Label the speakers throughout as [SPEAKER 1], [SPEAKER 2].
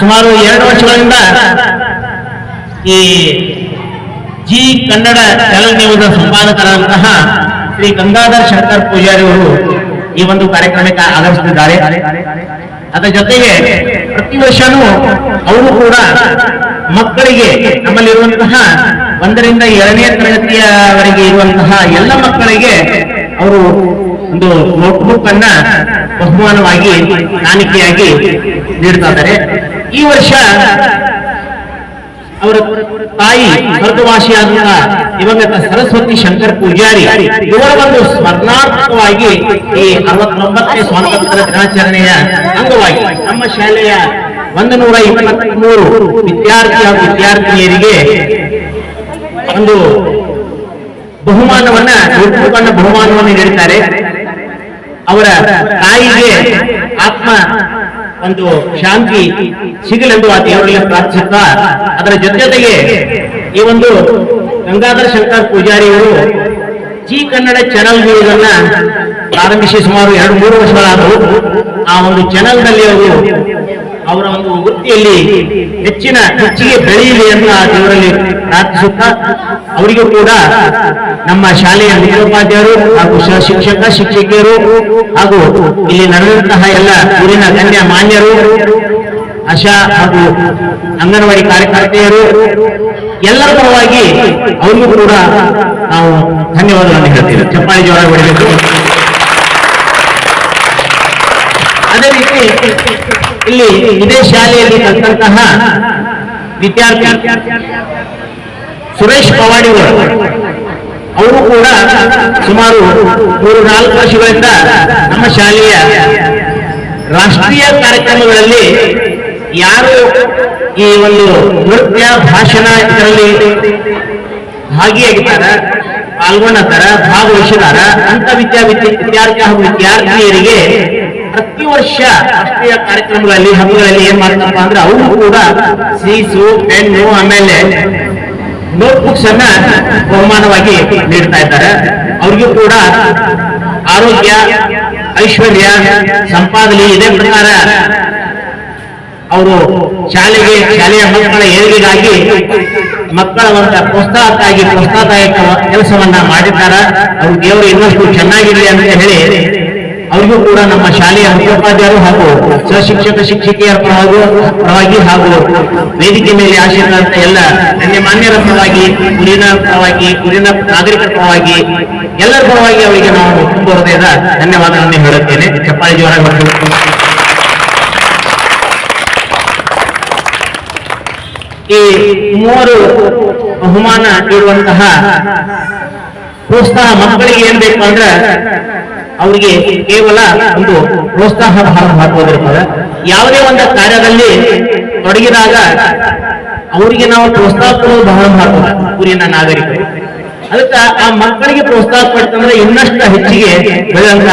[SPEAKER 1] ಸುಮಾರು ಎರಡು ವರ್ಷಗಳಿಂದ ಈ ಜಿ ಕನ್ನಡ ನ್ಯೂಸ್ ಸಂಪಾದಕರಾದಂತಹ ಶ್ರೀ ಗಂಗಾಧರ್ ಶಂಕರ್ ಪೂಜಾರಿ ಅವರು ಈ ಒಂದು ಕಾರ್ಯಕ್ರಮಕ್ಕೆ ಆಗಮಿಸುತ್ತಿದ್ದಾರೆ ಅದರ ಜೊತೆಗೆ ಪ್ರತಿ ವರ್ಷನೂ ಅವರು ಕೂಡ ಮಕ್ಕಳಿಗೆ ನಮ್ಮಲ್ಲಿರುವಂತಹ ಒಂದರಿಂದ ಎರಡನೇ ತರಗತಿಯವರೆಗೆ ಇರುವಂತಹ ಎಲ್ಲ ಮಕ್ಕಳಿಗೆ ಅವರು ಒಂದು ನೋಟ್ಬುಕ್ ಅನ್ನ ಬಹುಮಾನವಾಗಿ ಕಾಣಿಕೆಯಾಗಿ ನೀಡ್ತಾ ಇದ್ದಾರೆ. ಈ ವರ್ಷ ಅವರ ತಾಯಿ ಸ್ವರ್ಗವಾಸಿಯಾದಂತಹ ದಿವಂಗತ ಸರಸ್ವತಿ ಶಂಕರ್ ಪೂಜಾರಿ ಇವರ ಒಂದು ಸ್ಮರಣಾರ್ಥಕವಾಗಿ ಈ ಅರವತ್ತೊಂಬತ್ತನೇ ಸ್ವಾತಂತ್ರ್ಯ ದಿನಾಚರಣೆಯ ಅಂಗವಾಗಿ ನಮ್ಮ ಶಾಲೆಯ ಒಂದು ನೂರ ಇಪ್ಪತ್ಮೂರು ವಿದ್ಯಾರ್ಥಿ ಹಾಗೂ ವಿದ್ಯಾರ್ಥಿನಿಯರಿಗೆ ಒಂದು ಬಹುಮಾನವನ್ನ ನೋಟ್ಬುಕ್ಕನ್ನ ಬಹುಮಾನವನ್ನು ನೀಡುತ್ತಾರೆ ಅವರ ತಾಯಿಗೆ ಆತ್ಮ ಒಂದು ಶಾಂತಿ ಸಿಗಲೆಂದು ಆ ದೇವರಲ್ಲಿ ಪ್ರಾರ್ಥಿಸುತ್ತಾ, ಅದರ ಜೊತೆಗೆ ಈ ಒಂದು ಗಂಗಾಧರ ಶಂಕರ್ ಪೂಜಾರಿಯವರು ಜಿ ಕನ್ನಡ ಚಾನಲ್ ನ್ಯೂಸನ್ನ ಪ್ರಾರಂಭಿಸಿ ಸುಮಾರು ಎರಡು ಮೂರು ವರ್ಷಗಳಾದವು. ಆ ಒಂದು ಚಾನಲ್ನಲ್ಲಿ ಅವರು ಅವರ ಒಂದು ವೃತ್ತಿಯಲ್ಲಿ ಹೆಚ್ಚಿನ ಹೆಚ್ಚಿಗೆ ಬೆಳೆಯಲಿ ಅಂತ ದೇವರಲ್ಲಿ ಪ್ರಾರ್ಥಿಸುತ್ತಾ ಅವರಿಗೂ ಕೂಡ ನಮ್ಮ ಶಾಲೆಯ ಮುಖ್ಯೋಪಾಧ್ಯಾಯರು ಹಾಗೂ ಶಿಕ್ಷಕ, ಶಿಕ್ಷಕಿಯರು ಹಾಗೂ ಇಲ್ಲಿ ನಡೆದಂತಹ ಎಲ್ಲ ಊರಿನ ಗಣ್ಯ ಮಾನ್ಯರು, ಆಶಾ ಹಾಗೂ ಅಂಗನವಾಡಿ ಕಾರ್ಯಕರ್ತೆಯರು, ಎಲ್ಲರ ಪರವಾಗಿ ಅವರಿಗೂ ಕೂಡ ನಾವು ಧನ್ಯವಾದಗಳನ್ನು ಹೇಳ್ತೀವಿ. ಚಪ್ಪಾಳಿ ಜೋಳ ಹೊಡೆಯಬೇಕು ಅದೇ ರೀತಿ ಇಲ್ಲಿ ಇದೇ ಶಾಲೆಯಲ್ಲಿ ಕಲಿತಂತಹ ವಿದ್ಯಾರ್ಥಿ ಸುರೇಶ್ ಪವಾಡಿ ಅವರು ಕೂಡ ಸುಮಾರು ಮೂರು, ನಾಲ್ಕು ವರ್ಷಗಳಿಂದ ನಮ್ಮ ಶಾಲೆಯ ರಾಷ್ಟ್ರೀಯ ಕಾರ್ಯಕ್ರಮಗಳಲ್ಲಿ ಯಾರು ಈ ಒಂದು ನೃತ್ಯ, ಭಾಷಣ ಇದರಲ್ಲಿ ಭಾಗಿಯಾಗಿದ್ದಾರ ಪಾಲ್ಗೊಂಡಾರ ಭಾಗವಹಿಸಿದಾರ ಅಂತ ವಿದ್ಯಾರ್ಥಿ ವಿದ್ಯಾರ್ಥಿ ಹಾಗೂ ವಿದ್ಯಾರ್ಥಿನಿಯರಿಗೆ ಪ್ರತಿ ವರ್ಷ ರಾಷ್ಟ್ರೀಯ ಕಾರ್ಯಕ್ರಮಗಳಲ್ಲಿ ಹಬ್ಬಗಳಲ್ಲಿ ಏನ್ ಮಾಡ್ತಾರಪ್ಪ ಅಂದ್ರೆ ಅವರು ಕೂಡ ಸೀಸು ಪೆನ್ನು ಆಮೇಲೆ ನೋಟ್ಬುಕ್ಸ್ ಅನ್ನ ಬಹುಮಾನವಾಗಿ ನೀಡ್ತಾ ಇದ್ದಾರೆ. ಅವ್ರಿಗೂ ಕೂಡ ಆರೋಗ್ಯ, ಐಶ್ವರ್ಯ, ಸಂಪಾದನೆ ಇದೇ ಪ್ರಕಾರ ಅವರು ಶಾಲೆಗೆ, ಶಾಲೆಯ ಮಕ್ಕಳ ಏಳಿಗೆಗಾಗಿ ಮಕ್ಕಳ ಒಂದು ಪ್ರೋತ್ಸಾಹಕ್ಕಾಗಿ ಪ್ರೋತ್ಸಾಹದಾಯಕ ಕೆಲಸವನ್ನ ಮಾಡಿದ್ದಾರೆ. ಅವ್ರು ದೇವರು ಇನ್ನಷ್ಟು ಚೆನ್ನಾಗಿರಲಿ ಅಂತ ಹೇಳಿ ಅವರಿಗೂ ಕೂಡ ನಮ್ಮ ಶಾಲೆಯ ಮುಖ್ಯೋಪಾಧ್ಯಾಯರು ಹಾಗೂ ಸಹಶಿಕ್ಷಕ, ಶಿಕ್ಷಕಿಯರ ಪರವಾಗಿ ಪರವಾಗಿ ಹಾಗೂ ವೇದಿಕೆ ಮೇಲೆ ಆಶೀರ್ವಾದ ಎಲ್ಲ ಗಣ್ಯಮಾನ್ಯರ ಪರವಾಗಿ ಊರಿನ ಪರವಾಗಿ ಊರಿನ ನಾಗರಿಕರ ಪರವಾಗಿ, ಎಲ್ಲರ ಪರವಾಗಿ ಅವರಿಗೆ ನಾವು ತುಂಬ ಹೃದಯದ ಧನ್ಯವಾದಗಳನ್ನು ಹೇಳುತ್ತೇನೆ. ಚಪ್ಪಾಳಿ ಜೋರ ಈ ಮೂವರು ಬಹುಮಾನ ನೀಡುವಂತಹ ಪ್ರೋತ್ಸಾಹ ಮಕ್ಕಳಿಗೆ ಏನ್ ಬೇಕು ಅಂದ್ರೆ ಅವರಿಗೆ ಕೇವಲ ಒಂದು ಪ್ರೋತ್ಸಾಹ ಹಾಕುವುದಿರ್ತದೆ ಯಾವುದೇ ಒಂದು ಕಾರ್ಯದಲ್ಲಿ ತೊಡಗಿದಾಗ ಅವರಿಗೆ ನಾವು ಪ್ರೋತ್ಸಾಹ ಕೊಡೋದು ಬಹಳ ಮಹತ್ವ, ಊರಿನ ನಾಗರಿಕರು. ಅದಕ್ಕೆ ಆ ಮಕ್ಕಳಿಗೆ ಪ್ರೋತ್ಸಾಹ ಪಡ್ತಂದ್ರೆ ಇನ್ನಷ್ಟು ಹೆಚ್ಚಿಗೆ ಬೆಳೆದಂತ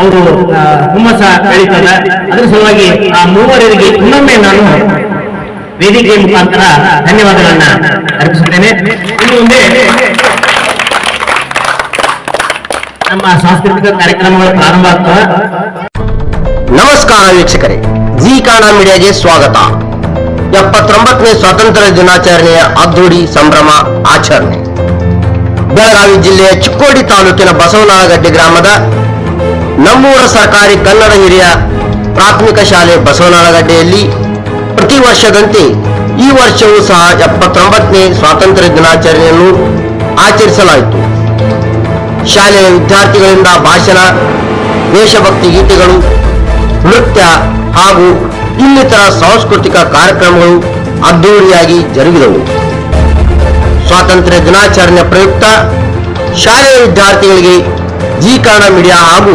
[SPEAKER 1] ಅವರು ಹುಮ್ಮಸ ಬೆಳೀತದ. ಅದ್ರ ಸಲುವಾಗಿ ಆ ಮೂವರಿಗೆ ಇನ್ನೊಮ್ಮೆ ನಾನು ವೇದಿಕೆ ಮುಖಾಂತರ ಧನ್ಯವಾದಗಳನ್ನ ಅರ್ಪಿಸುತ್ತೇನೆ. ಇನ್ನು ಮುಂದೆ ನಮ್ಮ ಸಾಂಸ್ಕೃತಿಕ ಕಾರ್ಯಕ್ರಮಗಳು ಪ್ರಾರಂಭ
[SPEAKER 2] ನಮಸ್ಕಾರ ವೀಕ್ಷಕರೇ. ಜಿ ಕನ್ನಡ ಮೀಡಿಯಾಗೆ ಸ್ವಾಗತ. ಎಪ್ಪತ್ತೊಂಬತ್ತನೇ ಸ್ವಾತಂತ್ರ್ಯ ದಿನಾಚರಣೆಯ ಅದ್ದೂಡಿ ಸಂಭ್ರಮ ಆಚರಣೆ. ಬೆಳಗಾವಿ ಜಿಲ್ಲೆಯ ಚಿಕ್ಕೋಡಿ ತಾಲೂಕಿನ ಬಸವನಗಡ್ಡೆ ಗ್ರಾಮದ ನಮ್ಮೂರ ಸರ್ಕಾರಿ ಕನ್ನಡ ಹಿರಿಯ ಪ್ರಾಥಮಿಕ ಶಾಲೆ ಬಸವನಗಡ್ಡೆಯಲ್ಲಿ ಪ್ರತಿ ವರ್ಷದಂತೆ ಈ ವರ್ಷವೂ ಸಹ ಎಪ್ಪತ್ತೊಂಬತ್ತನೇ ಸ್ವಾತಂತ್ರ್ಯ ದಿನಾಚರಣೆಯನ್ನು ಆಚರಿಸಲಾಯಿತು. ಶಾಲೆಯ ವಿದ್ಯಾರ್ಥಿಗಳಿಂದ ಭಾಷಣ ದೇಶಭಕ್ತಿ ಗೀತೆಗಳು, ನೃತ್ಯ ಹಾಗೂ ಇನ್ನಿತರ ಸಾಂಸ್ಕೃತಿಕ ಕಾರ್ಯಕ್ರಮಗಳು ಅದ್ದೂರಿಯಾಗಿ ಜರುಗಿದವು. ಸ್ವಾತಂತ್ರ್ಯ ದಿನಾಚರಣೆ ಪ್ರಯುಕ್ತ ಶಾಲೆಯ ವಿದ್ಯಾರ್ಥಿಗಳಿಗೆ ಜಿ ಕನ್ನಡ ಮೀಡಿಯಾ ಹಾಗೂ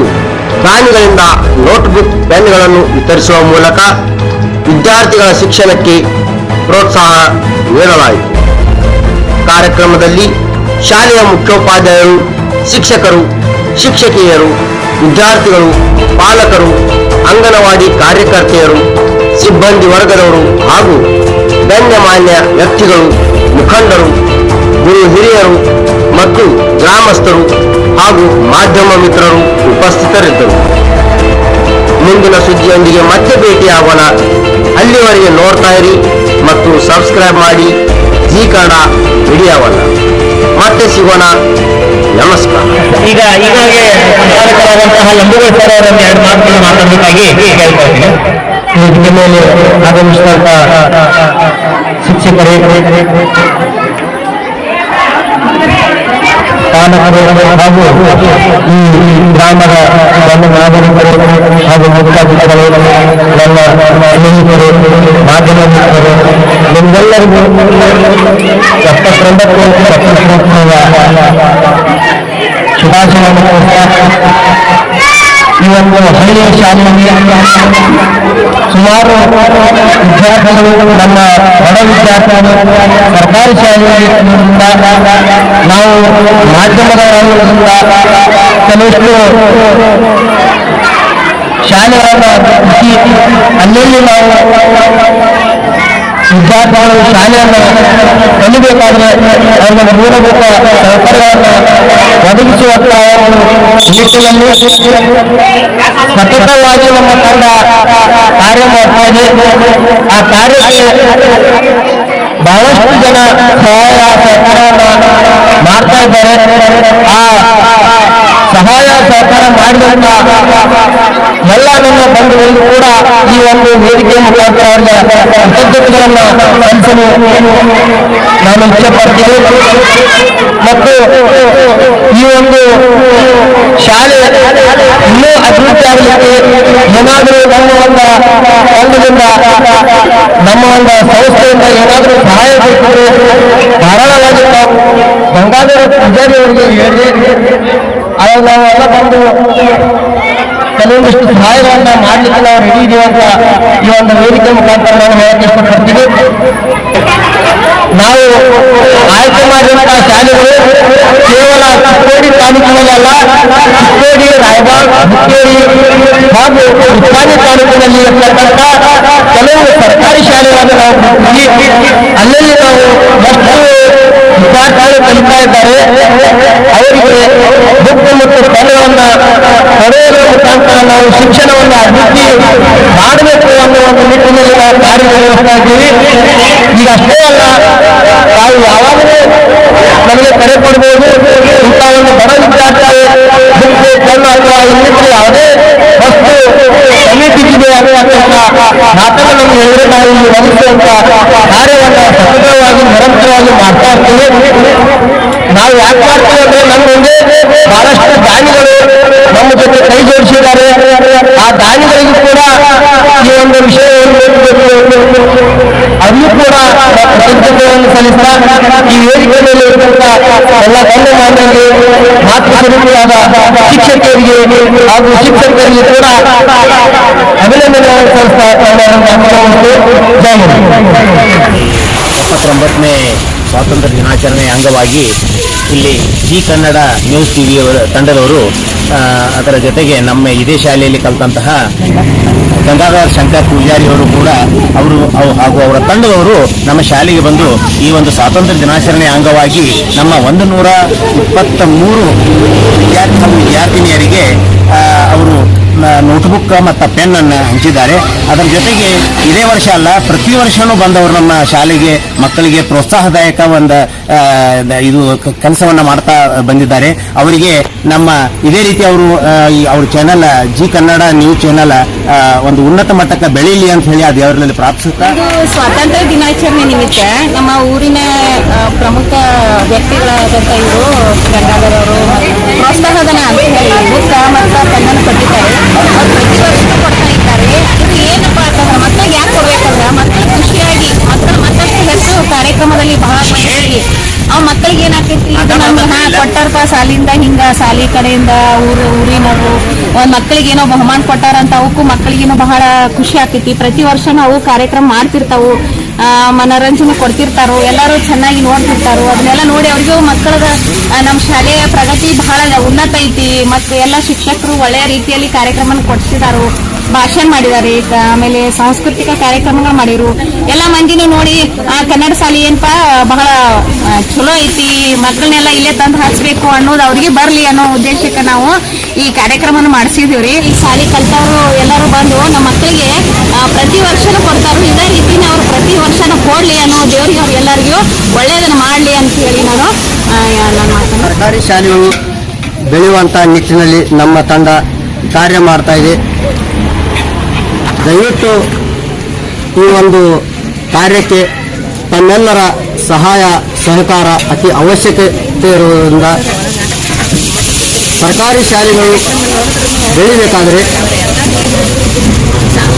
[SPEAKER 2] ದಾನಿಗಳಿಂದ ನೋಟ್ಬುಕ್ ಪೆನ್ಗಳನ್ನು ವಿತರಿಸುವ ಮೂಲಕ ವಿದ್ಯಾರ್ಥಿಗಳ ಶಿಕ್ಷಣಕ್ಕೆ ಪ್ರೋತ್ಸಾಹ ನೀಡಲಾಯಿತು. ಕಾರ್ಯಕ್ರಮದಲ್ಲಿ ಶಾಲೆಯ ಮುಖ್ಯೋಪಾಧ್ಯಾಯರು ಶಿಕ್ಷಕರು, ಶಿಕ್ಷಕಿಯರು, ವಿದ್ಯಾರ್ಥಿಗಳು, ಪಾಲಕರು, ಅಂಗನವಾಡಿ ಕಾರ್ಯಕರ್ತೆಯರು, ಸಿಬ್ಬಂದಿ ವರ್ಗದವರು ಹಾಗೂ ಗಣ್ಯಮಾನ್ಯ ವ್ಯಕ್ತಿಗಳು, ಮುಖಂಡರು, ಗುರು ಹಿರಿಯರು ಮತ್ತು ಗ್ರಾಮಸ್ಥರು ಹಾಗೂ ಮಾಧ್ಯಮ ಮಿತ್ರರು ಉಪಸ್ಥಿತರಿದ್ದರು. ಮುಂದಿನ ಸುದ್ದಿಯೊಂದಿಗೆ ಮತ್ತೆ ಭೇಟಿಯಾಗೋಣ.
[SPEAKER 3] ಅಲ್ಲಿವರೆಗೆ ನೋಡ್ತಾ ಇರಿ ಮತ್ತು ಸಬ್ಸ್ಕ್ರೈಬ್ ಮಾಡಿ. ಜಿ ಕನ್ನಡ ವಿಡಿಯೋವನ್ನು ಮತ್ತೆ ಸಿಗೋಣ. ನಮಸ್ಕಾರ.
[SPEAKER 1] ಈಗ ಈಗಾಗಲೇ ಸಂಚಾಲಕರಾದಂತಹ ಲಂಬುಗೌಡ ಸರ್ ಅವರನ್ನು ಎರಡು ಮಾತುಗಳನ್ನು ಮಾತಾಡಬೇಕಾಗಿ ಕೇಳ್ಕೊಳ್ತೀನಿ
[SPEAKER 3] ಇದಕ್ಕೆ ಮೇಲೆ ಆಗಮಿಸಿದಂತ ಶಿಕ್ಷಕರೇ ಪಾಲಕರು ಹಾಗೂ ಈ ಗ್ರಾಮದ ನಮ್ಮ ನಾಗರಿಕರು ಹಾಗೂ ಮುಖ್ಯಾಧಿಕಾರಿಗಳು ನನ್ನ ಸ್ನೇಹಿತರು ಮಾಧ್ಯಮ ಮಿತ್ರರು ನಿಮ್ಮೆಲ್ಲರಿಗೂ ಎಪ್ಪತ್ತೊಂಬತ್ತು ಶುಭಾಶಯವನ್ನು ಈ ಒಂದು ಹಳ್ಳಿಯ ಶಾಲೆಯಲ್ಲಿ ಸುಮಾರು ವಿದ್ಯಾರ್ಥಿಗಳು ನಮ್ಮ ಬಡ ವಿದ್ಯಾರ್ಥಿಗಳು ಸರ್ಕಾರಿ ಶಾಲೆಗಳಿಂದ ನಾವು ಮಾಧ್ಯಮದವರಿಂದ ಕೆಲವಷ್ಟು ಶಾಲೆಗಳನ್ನು ಬಿಟ್ಟು ಅಲ್ಲಲ್ಲಿ ನಾವು ವಿದ್ಯಾರ್ಥಿಗಳು ಶಾಲೆಯನ್ನು ಕಲಿಬೇಕಾದ್ರೆ ಅವರಿಗೆ ಮೂಲಭೂತ ಸೌಕರ್ಯವನ್ನು ಒದಗಿಸುವಂತ ಒಂದು ನಿಟ್ಟಿನಲ್ಲಿ ಸತತವಾಗಿ ನಮ್ಮ ತಂಡ ಕಾರ್ಯ ಮಾಡ್ತಾ ಇದೆ. ಆ ಕಾರ್ಯಕ್ಕೆ ಬಹಳಷ್ಟು ಜನ ಸಹಾಯ ಸಹಕಾರವನ್ನು ಮಾಡ್ತಾ ಇದ್ದಾರೆ. ಆ ಸಹಾಯ ಸಹಕಾರ ಮಾಡಿದಂತ ಎಲ್ಲ ನನ್ನ ಬಂಧುಗಳಿಗೂ ಕೂಡ ಈ ಒಂದು ವೇದಿಕೆ ಮುಖಾಂತರ ಅವರಿಗೆ ಕೃತಜ್ಞತೆಗಳನ್ನ ಸಲ್ಲಿಸಲು ನಾನು ಇಚ್ಛೆ ಮತ್ತು ಈ ಒಂದು ಶಾಲೆ ಇನ್ನೂ ಅಭಿವೃದ್ಧಿ ಆಗಲಿಕ್ಕೆ ಏನಾದರೂ ನಮ್ಮ ಒಂದು ತಂಡದಿಂದ ನಮ್ಮ ಒಂದು ಸಂಸ್ಥೆಯಿಂದ ಏನಾದರೂ ಸಹಾಯ ಬೇಕಿದ್ರೆ ಧಾರಾಳವಾಗಿ ಗಂಗಾಧರ ಪೂಜಾರಿ ಅವರಿಗೆ ಹೇಳಿ. ಎಲ್ಲ ನಾವೆಲ್ಲ ಬಂದು ಕೆಲವೊಂದಿಷ್ಟು ಸಹಾಯಗಳನ್ನ ಮಾಡಲಿಕ್ಕೆ ನಾವು ರೆಡಿ ಇದೀವಿ ಅಂತ ಈ ಒಂದು ವೇದಿಕೆ ಮುಖಾಂತರ ನಾನು ಹೇಳಕ್ಕೆ ಇಷ್ಟಪಡ್ತೀನಿ. ನಾವು ಆಯ್ಕೆ ಮಾಡಿದಂತಹ ಶಾಲೆಗಳು ಕೇವಲ ಚಿಕ್ಕೋಡಿ ಅಲ್ಲ ಚಿಕ್ಕೋಡಿ ರಾಯಬಾಗ್ ಹುಕ್ಕೇರಿ ಹಾಗೂ ಉಪ್ಪಾನಿ ತಾಲೂಕಿನಲ್ಲಿ ಇರ್ತಕ್ಕಂಥ ಕೆಲವು ಸರ್ಕಾರಿ ಶಾಲೆಗಳನ್ನು ನಾವು ಅಲ್ಲಲ್ಲಿ ನಾವು ಮಕ್ಕಳು ವಿದ್ಯಾರ್ಥಿಗಳು ಕಲಿತಾ ಇದ್ದಾರೆ. ಅವರಿಗೆ ಬುಕ್ ಮತ್ತು ಮುಖಾಂತರ ನಾವು ಶಿಕ್ಷಣವನ್ನು ಅಭಿವೃದ್ಧಿ ಮಾಡಬೇಕು ಅನ್ನೋ ಒಂದು ನಿಟ್ಟಿನಲ್ಲಿ ನಾವು ಕಾರ್ಯನಿರ್ವಹಿಸ್ತಾ ಇದ್ದೀವಿ. ಈಗ ಅಷ್ಟೇ ಅಲ್ಲ ನಾವು ಯಾವಾಗಲೂ ನಮಗೆ ಕರೆ ಕೊಡಬಹುದು ಇಂಥ ಒಂದು ಬಡ ವಿದ್ಯಾರ್ಥಿ ಬುಕ್ ಪೆನ್ ಅಥವಾ ಇನ್ನಿತರ ಯಾವುದೇ ವಸ್ತು ಸಮಿತಿಗಿದೆ ಅನ್ನುವಂತಹ ಮಾತನ್ನು ನಮ್ಗೆ ಹೇಳಿದ್ರೆ ನಾವು ಇಲ್ಲಿ ಒದಗಿಸುವಂತ ಕಾರ್ಯವನ್ನು ಸತತವಾಗಿ ನಿರಂತರವಾಗಿ ಮಾಡ್ತಾ ಇರ್ತೀವಿ. ನಾವು ಯಾಕೆ ಮಾಡ್ತೀವಿ ಅಂದ್ರೆ ನಮ್ಮ ಮುಂದೆ ಬಹಳಷ್ಟು ದಾನಿಗಳು ನಮ್ಮ ಜೊತೆ ಕೈ ಜೋಡಿಸಿದ್ದಾರೆ. ಆ ದಾನಿಗಳಿಗೂ ಕೂಡ ಈ ಒಂದು ವಿಷಯವನ್ನು ಅಲ್ಲೂ ಕೂಡ ಕೃತಜ್ಞತೆಯನ್ನು ಸಲ್ಲಿಸ್ತಾ ಈ ವೇದಿಕೆ ಮೇಲೆ ಇರುವಂತ ಎಲ್ಲ ತಂದೆ ಮಾನ್ಯರಿಗೆ ಮಾತೃ ಸ್ವರೂಪಿಯಾದ ಶಿಕ್ಷಕಿಯರಿಗೆ ಹಾಗೂ ಶಿಕ್ಷಕರಿಗೆ ಕೂಡ ಅಭಿನಂದನೆಗಳನ್ನು ಸಲ್ಲಿಸ್ತಾ ಜೈ ಹಿಂದ್.
[SPEAKER 4] ಎಪ್ಪತ್ತೊಂಬತ್ತನೇ ಸ್ವಾತಂತ್ರ್ಯ ದಿನಾಚರಣೆಯ ಅಂಗವಾಗಿ ಇಲ್ಲಿ ಜಿ ಕನ್ನಡ ನ್ಯೂಸ್ ಟಿವಿಯವರ, ತಂಡದವರು ಅದರ ಜೊತೆಗೆ ನಮ್ಮ ಇದೇ ಶಾಲೆಯಲ್ಲಿ ಕಲಿತಂತಹ ಗಂಗಾಧರ್ ಶಂಕರ್ ಪೂಜಾರಿಯವರು ಕೂಡ ಅವರು ಅವು- ಹಾಗೂ ಅವರ ತಂಡದವರು ನಮ್ಮ ಶಾಲೆಗೆ ಬಂದು ಈ ಒಂದು ಸ್ವಾತಂತ್ರ್ಯ ದಿನಾಚರಣೆ ಅಂಗವಾಗಿ ನಮ್ಮ ಒಂದು ನೂರ ಇಪ್ಪತ್ತ ಮೂರು ವಿದ್ಯಾರ್ಥಿ ವಿದ್ಯಾರ್ಥಿನಿಯರಿಗೆ ಅವರು ನೋಟ್ಬುಕ್ ಮತ್ತು ಪೆನ್ ಅನ್ನು ಹಂಚಿದ್ದಾರೆ. ಅದರ ಜೊತೆಗೆ ಇದೇ ವರ್ಷ ಅಲ್ಲ, ಪ್ರತಿ ವರ್ಷನೂ ಬಂದವರು ನಮ್ಮ ಶಾಲೆಗೆ ಮಕ್ಕಳಿಗೆ ಪ್ರೋತ್ಸಾಹದಾಯಕ ಒಂದು ಇದು ಕೆಲಸವನ್ನ ಮಾಡ್ತಾ ಬಂದಿದ್ದಾರೆ. ಅವರಿಗೆ ನಮ್ಮ, ಇದೇ ರೀತಿ ಅವರು ಅವ್ರ channel Zee Kannada news channel ಒಂದು ಉನ್ನತ ಮಟ್ಟಕ್ಕೆ ಬೆಳೀಲಿ ಅಂತ ಹೇಳಿ ಅದು
[SPEAKER 5] ಅವರಲ್ಲಿ ಸ್ವಾತಂತ್ರ್ಯ ದಿನಾಚರಣೆ ನಿಮಿತ್ತ ನಮ್ಮ ಊರಿನ ಪ್ರಮುಖ ವ್ಯಕ್ತಿಗಳಾದಂತ ಇವರು ಗಂಗಾಧರ ಪ್ರೋತ್ಸಾಹಧನ ಅಂತ ಕೊಟ್ಟಾರಪ್ಪ ಸಾಲಿಂದ ಹಿಂಗ ಸಾಲಿ ಕಡೆಯಿಂದ ಊರು ಊರಿನವರು ಒಂದ್ ಮಕ್ಕಳಿಗೆ ಏನೋ ಬಹುಮಾನ ಕೊಟ್ಟಾರಂತ ಅವಕ್ಕೂ ಮಕ್ಕಳಿಗೇನೋ ಬಹಳ ಖುಷಿ ಆಗ್ತೈತಿ. ಪ್ರತಿ ವರ್ಷನೂ ಅವು ಕಾರ್ಯಕ್ರಮ ಮಾಡ್ತಿರ್ತಾವು. ಮನೋರಂಜನೆ ಕೊಡ್ತಿರ್ತಾರೋ. ಎಲ್ಲರೂ ಚೆನ್ನಾಗಿ ನೋಡ್ತಿರ್ತಾರೋ. ಅದನ್ನೆಲ್ಲ ನೋಡಿ ಅವ್ರಿಗೂ ಮಕ್ಕಳದ ನಮ್ಮ ಶಾಲೆಯ ಪ್ರಗತಿ ಬಹಳ ಉನ್ನತ ಐತಿ. ಮತ್ತು ಎಲ್ಲ ಶಿಕ್ಷಕರು ಒಳ್ಳೆಯ ರೀತಿಯಲ್ಲಿ ಕಾರ್ಯಕ್ರಮ ಕೊಡ್ತಿದಾರು ಭಾಷಣ ಮಾಡಿದ್ದಾರೆ. ಈಗ ಆಮೇಲೆ ಸಾಂಸ್ಕೃತಿಕ ಕಾರ್ಯಕ್ರಮಗಳು ಮಾಡಿರು ಎಲ್ಲ ಮಂದಿನೂ ನೋಡಿ, ಆ ಕನ್ನಡ ಶಾಲೆ ಏನಪ್ಪಾ, ಬಹಳ ಚಲೋ ಐತಿ, ಮಕ್ಕಳನ್ನೆಲ್ಲ ಇಲ್ಲೇ ತಂದು ಹಚ್ಬೇಕು ಅನ್ನೋದು ಅವ್ರಿಗೆ ಬರಲಿ ಅನ್ನೋ ಉದ್ದೇಶಕ್ಕೆ ನಾವು ಈ ಕಾರ್ಯಕ್ರಮನ ರೀ ಈ ಶಾಲೆ ಕಲ್ತವರು ಎಲ್ಲರೂ ಬಂದು ನಮ್ಮ ಮಕ್ಕಳಿಗೆ ಪ್ರತಿ ವರ್ಷನೂ ಕೊಡ್ತಾರೆ ಇದೇ ರೀತಿನ ಅವ್ರು ಪ್ರತಿ ವರ್ಷನೂ ಕೊಡ್ಲಿ ಅನ್ನೋ ದೇವ್ರಿಗೆ ಅವ್ರು ಎಲ್ಲರಿಗೂ ಒಳ್ಳೇದನ್ನು ಮಾಡಲಿ ಅಂತ ಹೇಳಿ ನಾನು
[SPEAKER 6] ಸರ್ಕಾರಿ ಶಾಲೆಗಳು ಬೆಳೆಯುವಂಥ ನಿಟ್ಟಿನಲ್ಲಿ ನಮ್ಮ ತಂಡ ಕಾರ್ಯ ಮಾಡ್ತಾ ಇದೆ. ದಯವಿಟ್ಟು ಈ ಒಂದು ಕಾರ್ಯಕ್ಕೆ ತಮ್ಮೆಲ್ಲರ ಸಹಾಯ, ಸಹಕಾರ ಅತಿ ಅವಶ್ಯಕತೆ ಇರುವುದರಿಂದ ಸರ್ಕಾರಿ ಶಾಲೆಗಳು ಬೆಳಿಬೇಕಾದರೆ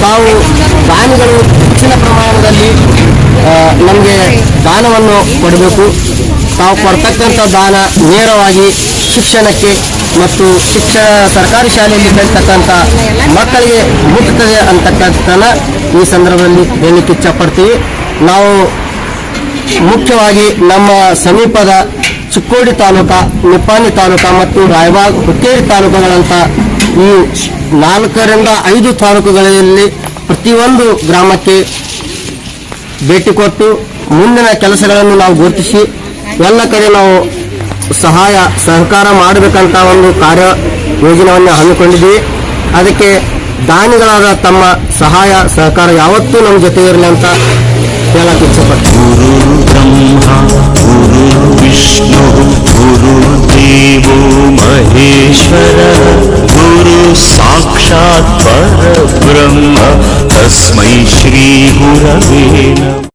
[SPEAKER 6] ತಾವು ದಾನಿಗಳು ಹೆಚ್ಚಿನ ಪ್ರಮಾಣದಲ್ಲಿ ನಮಗೆ ದಾನವನ್ನು ಕೊಡಬೇಕು. ತಾವು ಕೊಡ್ತಕ್ಕಂಥ ದಾನ ನೇರವಾಗಿ ಶಿಕ್ಷಣಕ್ಕೆ ಮತ್ತು ಶಿಕ್ಷಣ ಸರ್ಕಾರಿ ಶಾಲೆಯಲ್ಲಿ ಕಲಿತಕ್ಕಂಥ ಮಕ್ಕಳಿಗೆ ಮುಟ್ತದೆ ಅಂತಕ್ಕಂಥನ ಈ ಸಂದರ್ಭದಲ್ಲಿ ಹೇಳಲಿಕ್ಕೆ ಇಚ್ಛಪಡ್ತೀವಿ. ನಾವು ಮುಖ್ಯವಾಗಿ ನಮ್ಮ ಸಮೀಪದ ಚಿಕ್ಕೋಡಿ ತಾಲೂಕ ನಿಪ್ಪಾಣಿ ತಾಲೂಕ ಮತ್ತು ರಾಯಬಾಗ್, ಹುಕ್ಕೇರಿ ತಾಲೂಕುಗಳಂತ ಈ ನಾಲ್ಕರಿಂದ ಐದು ತಾಲೂಕುಗಳಲ್ಲಿ ಪ್ರತಿಯೊಂದು ಗ್ರಾಮಕ್ಕೆ ಭೇಟಿ ಕೊಟ್ಟು ಮುಂದಿನ ಕೆಲಸಗಳನ್ನು ನಾವು ಗುರುತಿಸಿ, ಎಲ್ಲ ಕಡೆ ನಾವು ಸಹಾಯ ಸಹಕಾರ ಮಾಡಬೇಕಂತ ಒಂದು ಕಾರ್ಯ ಯೋಜನೆಯನ್ನು ಹಮ್ಮಿಕೊಂಡಿದ್ವಿ ಅದಕ್ಕೆ ದಾನಿಗಳಾದ ತಮ್ಮ ಸಹಾಯ ಸಹಕಾರ ಯಾವತ್ತೂ ನಮ್ಮ ಜೊತೆ ಇರಲಿ ಅಂತ ಹೇಳಕ್ಕೆ ಇಚ್ಛಪಡ್ತೀನಿ
[SPEAKER 7] ವಿಷ್ಣು ಗುರು ದೇವೋ ಮಹೇಶ್ವರ ಗುರು ಸಾಕ್ಷಾತ್ ಪರಬ್ರಹ್ಮ ತಸ್ಮೈ ಶ್ರೀ ಗುರವೇ